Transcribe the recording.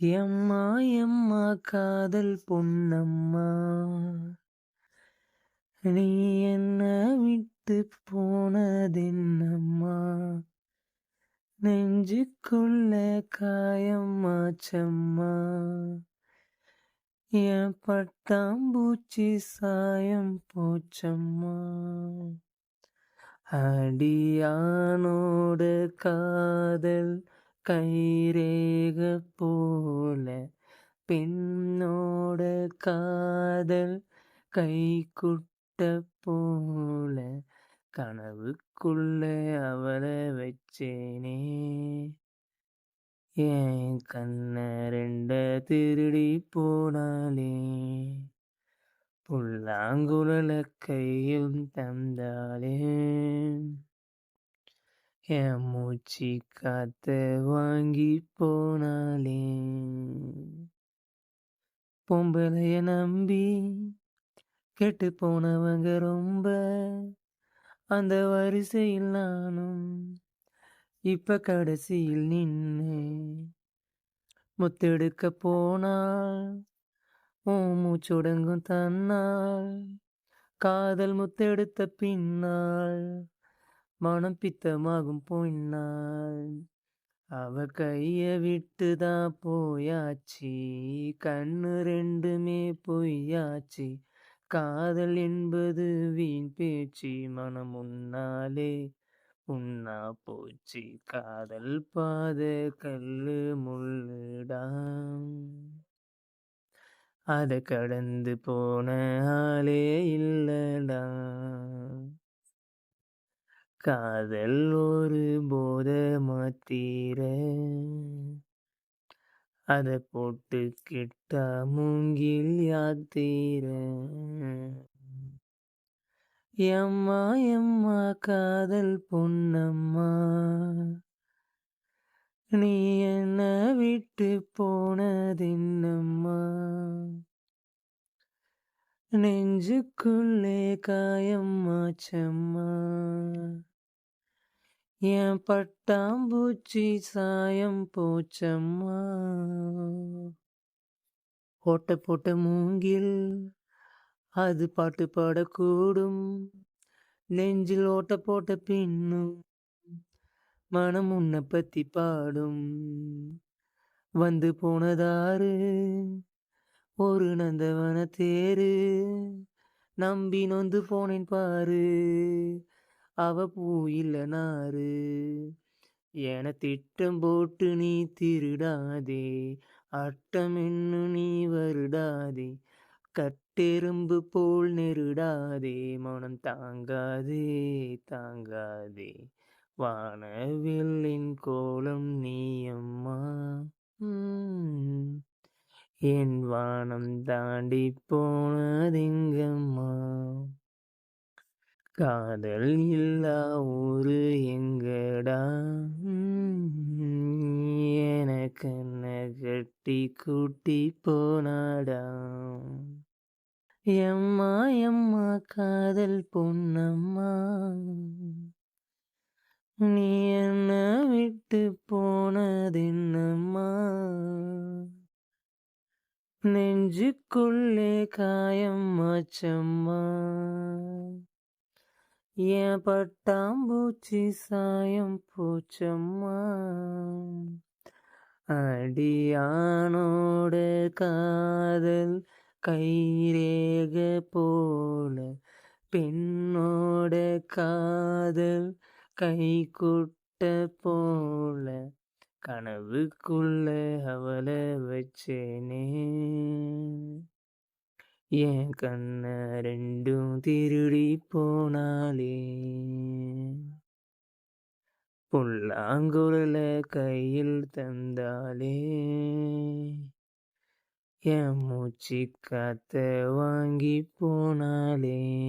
எம்மா எம்மா காதல் பொன்னம்மா. நீ என்ன விட்டு போனதென்னம்மா? நெஞ்சுக்குள்ள காயம்மாச்சம்மா என் பட்டாம்பூச்சி சாயம் போச்சம்மா. அடியானோட காதல் கைரேக போல பெண்ணோட காதல் கைக்குட்ட போல கனவுக்குள்ள அவளை வச்சேனே. என் கண்ண ரெண்ட திருடி போனாலே புல்லாங்குழல கையும் தந்தாலே என் மூச்சு காத்த வாங்கி போனாலே பொம்பளைய நம்பி கெட்டு போனவங்க ரொம்ப அந்த வரிசையில் நானும் இப்ப கடைசியில் நின்று முத்தெடுக்க போனால் ஓ மூச்சுடங்கும் தன்னால் காதல் முத்தெடுத்த பின்னால். மனம் பித்தமாகும் பொன்னால். அவ கைய விட்டுதான் போயாச்சு. கண்ணு ரெண்டுமே பொய்யாச்சு. காதல் என்பது வீண் பேச்சு. மனம் உன்னாலே உன்னா போச்சு. காதல் பாத கல்லு முள்ளுடாம் அதை கடந்து போன ஆளே இல்லடா. காதல் ஒரு போத மாத்திர அத போட்டு கிட்டா மூங்கில் யாத்திர. எம்மா எம்மா காதல் பொன்னம்மா. நீ என்ன விட்டு போனதென்னம்மா. நெஞ்சுக்குள்ளே காயம் மாச்சம்மா என் பட்டாம்பூச்சி சாயம் போச்சம்மா. ஓட்ட போட்ட மூங்கில் அது பாட்டு பாடக்கூடும். நெஞ்சில் ஓட்ட போட்ட பின்னும் மனம் உன்னை பத்தி பாடும். வந்து போனதாரு ஒரு நந்தவன தேரு நம்பி நொந்து போனேன் பாரு. அவ பூ இல்ல என திட்டம் போட்டு நீ திருடாதே. அட்டம் என்ன நீ வருடாதே. கட்டெரும்பு போல் நெருடாதே. மனம் தாங்காதே தாங்காதே. வானவில்லின் கோலம் நீயம்மா உம். என் வானம் தாண்டி போனதெங்கம்மா காதல் இல்லா ஊரு எங்கடா? எனக்கென்ன கட்டி கூட்டி போனாடா? எம்மா எம்மா காதல் பொன்னம்மா? நீ என்ன விட்டு போனதென்னம்மா? நெஞ்சுக்குள்ளே காயம் மாச்சம்மா என் பட்டாம்பூச்சி சாயம் பூச்சம்மா? அடியானோட காதல் கைரேக போல பெண்ணோட காதல் கைக்குட்ட போல கனவுக்குள்ள அவளை வச்சேனே. என் கண்ண ரெண்டும் திருடி போனாலே. புல்லாங்குழல கையில் தந்தாலே. என் மூச்சு காத்த வாங்கி போனாலே.